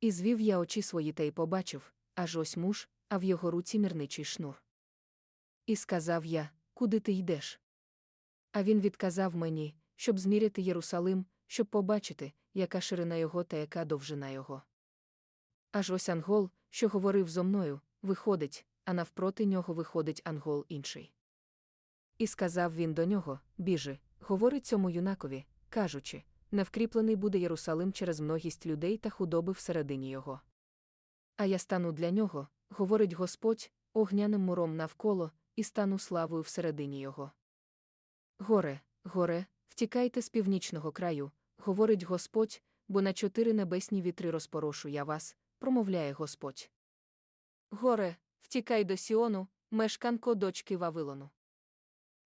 І звів я очі свої та й побачив, аж ось муж, а в його руці мірничий шнур. І сказав я, куди ти йдеш? А він відказав мені, щоб зміряти Єрусалим, щоб побачити, яка ширина його та яка довжина його. Аж ось ангол, що говорив зо мною, виходить, а навпроти нього виходить ангол інший. І сказав він до нього: Біжи, говори цьому юнакові, кажучи, не вкріплений буде Єрусалим через многість людей та худоби всередині його. А я стану для нього, говорить Господь, огняним муром навколо, і стану славою всередині його. Горе, горе, втікайте з північного краю, говорить Господь, бо на чотири небесні вітри розпорошу я вас, промовляє Господь. Горе, втікай до Сіону, мешканко дочки Вавилону.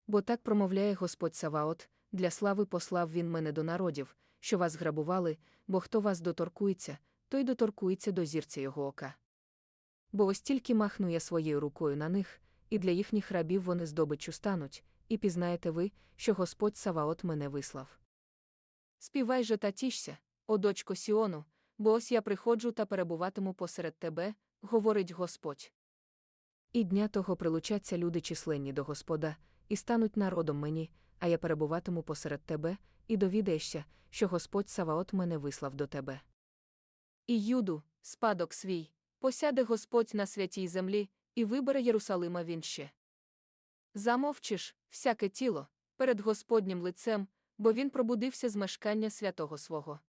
Бо так промовляє Господь Саваот, для слави послав він мене до народів, що вас грабували, бо хто вас доторкується, той доторкується до зірця його ока. Бо ось тільки махну я своєю рукою на них, і для їхніх рабів вони здобиччю стануть, і пізнаєте ви, що Господь Саваот мене вислав. Співай же та тішся, о дочко Сіону, бо ось я приходжу та перебуватиму посеред тебе, говорить Господь. І дня того прилучаться люди численні до Господа, і стануть народом мені, а я перебуватиму посеред тебе, і довідаєшся, що Господь Саваот мене вислав до тебе. І Юду, спадок свій, посяде Господь на святій землі, і вибере Єрусалима він ще. Замовчиш, всяке тіло, перед Господнім лицем, бо він пробудився з мешкання святого свого.